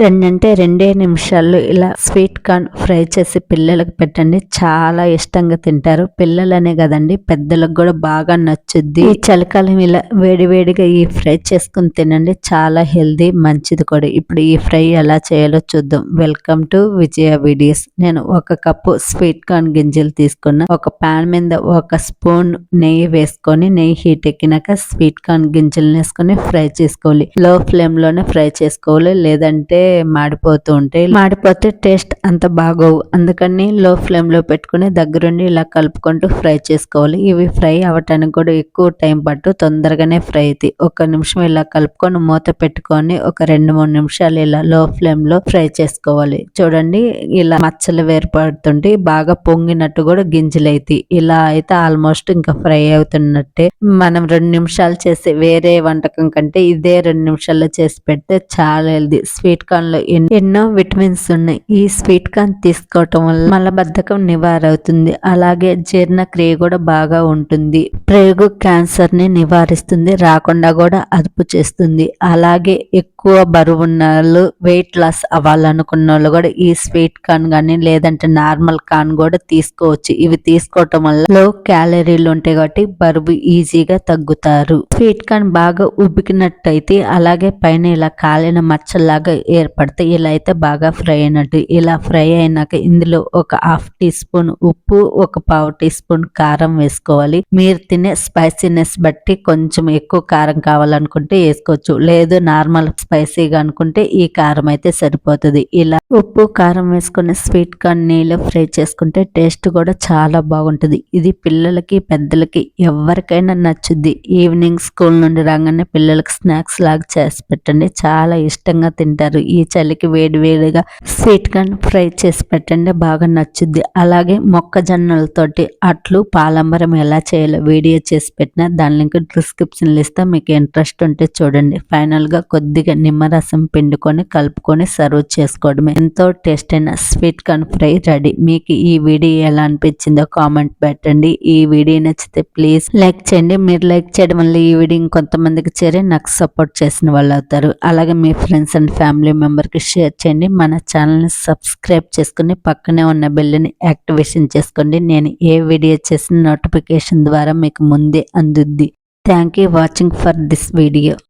రెండంటే రెండే నిమిషాల్లో ఇలా స్వీట్ కార్న్ ఫ్రై చేసి పిల్లలకు పెట్టండి. చాలా ఇష్టంగా తింటారు. పిల్లలనే కదండి పెద్దలకు కూడా బాగా నచ్చుద్ది. ఈ చలికాలం ఇలా వేడివేడిగా ఈ ఫ్రై చేసుకుని తినండి. చాలా హెల్దీ మంచిది కూడా. ఇప్పుడు ఈ ఫ్రై ఎలా చేయాలో చూద్దాం. Welcome to Vijaya videos. నేను ఒక కప్పు స్వీట్ కార్న్ గింజలు తీసుకున్నా. ఒక పాన్ మీద ఒక స్పూన్ నెయ్యి వేసుకొని నెయ్యి హీట్ ఎక్కినాక స్వీట్ కార్న్ గింజలు వేసుకొని ఫ్రై చేసుకోవాలి. లో ఫ్లేమ్లోనే ఫ్రై చేసుకోవాలి. లేదంటే మాడిపోతూ ఉంటాయి మాడిపోతే టేస్ట్ అంత బాగోవు. అందుకని లో ఫ్లేమ్లో పెట్టుకుని దగ్గరుండి ఇలా కలుపుకుంటూ ఫ్రై చేసుకోవాలి. ఇవి ఫ్రై అవ్వటానికి కూడా ఎక్కువ టైం పట్టు. తొందరగానే ఫ్రై అవుతాయి ఒక నిమిషం ఇలా కలుపుకొని మూత పెట్టుకొని ఒక రెండు మూడు నిమిషాలు ఇలా లో ఫ్లేమ్లో ఫ్రై చేసుకోవాలి. చూడండి ఇలా మచ్చలు వేరుపడుతుంటే బాగా పొంగినట్టు కూడా గింజలు అవుతాయి ఇలా అయితే ఆల్మోస్ట్ ఇంకా ఫ్రై అవుతున్నట్టే. మనం రెండు నిమిషాలు చేసి వేరే వంటకం కంటే ఇదే రెండు నిమిషాల్లో చేసి పెడితే చాలా హెల్దీ స్వీట్ కార్న్లో ఎన్నో విటమిన్స్ ఉన్నాయి. ఈ స్వీట్ కార్న్ తీసుకోవటం వల్ల మలబద్ధకం నివారవుతుంది. అలాగే జీర్ణక్రియ కూడా బాగా ఉంటుంది. ప్రేగు క్యాన్సర్ని నివారిస్తుంది. రాకుండా కూడా అదుపు చేస్తుంది. అలాగే ఎక్కువ బరువు ఉన్న వాళ్ళు వెయిట్ లాస్ అవ్వాలనుకున్న వాళ్ళు కూడా ఈ స్వీట్ కార్న్ కానీ లేదంటే నార్మల్ కార్న్ కూడా తీసుకోవచ్చు. ఇవి తీసుకోవటం వల్ల లో క్యాలరీలు ఉంటాయి కాబట్టి బరువు ఈజీగా తగ్గుతారు. స్వీట్ కార్న్ బాగా ఉబ్బికినట్టయితే అలాగే పైన ఇలా కాలిన మచ్చలాగా ఏర్పడతాయి ఇలా అయితే బాగా ఫ్రై అయినట్టు. ఇలా ఫ్రై అయినాక ఇందులో ఒక హాఫ్ టీ స్పూన్ ఉప్పు ఒక పావు టీ స్పూన్ కారం వేసుకోవాలి. మీరు తినే స్పైసీనెస్ బట్టి కొంచెం ఎక్కువ కారం కావాలనుకుంటే వేసుకోవచ్చు. లేదు నార్మల్ స్పైసీగా అనుకుంటే ఈ కారం అయితే సరిపోతుంది. ఇలా ఉప్పు కారం వేసుకుని స్వీట్ కార్న్ నీళ్ళు ఫ్రై చేసుకుంటే టేస్ట్ కూడా చాలా బాగుంటుంది. ఇది పిల్లలకి పెద్దలకి ఎవరికైనా నచ్చుద్ది. ఈవినింగ్ స్కూల్ నుండి రాగానే పిల్లలకి స్నాక్స్ లాగా చేసి పెట్టండి. చాలా ఇష్టంగా తింటారు. ఈ చలికి వేడివేడిగా స్వీట్ కార్న్ ఫ్రై చేసి పెట్టండి బాగా నచ్చుద్ది. అలాగే మొక్కజొన్నలతోటి అట్లు పాలంబరం ఎలా చేయాలో వీడియో చేసి పెట్టిన దాని లింక్ డిస్క్రిప్షన్లో ఇస్తా మీకు ఇంట్రెస్ట్ ఉంటే చూడండి. ఫైనల్గా కొద్దిగా నిమ్మరసం పిండుకొని కలుపుకొని సర్వ్ చేసుకోవడమే. ఎంతో టేస్ట్ అయిన స్వీట్ కార్న్ ఫ్రై రెడీ మీకు ఈ వీడియో ఎలా అనిపించిందో కామెంట్ పెట్టండి. ఈ వీడియో నచ్చితే ప్లీజ్ లైక్ చేయండి. మీరు లైక్ చేయడం వల్ల ఈ వీడియో ఇంకొంతమందికి చేరి నాకు సపోర్ట్ చేసిన వాళ్ళు అవుతారు. అలాగే మీ ఫ్రెండ్స్ అండ్ ఫ్యామిలీ మెంబర్కి షేర్ చేయండి. మన ఛానల్ని సబ్స్క్రైబ్ చేసుకుని పక్కనే ఉన్న బెల్లని యాక్టివేషన్ చేసుకోండి. నేను ఏ వీడియో చేసిన నోటిఫికేషన్ ద్వారా మీకు ముందే అందుద్ది. Thank you watching for this video.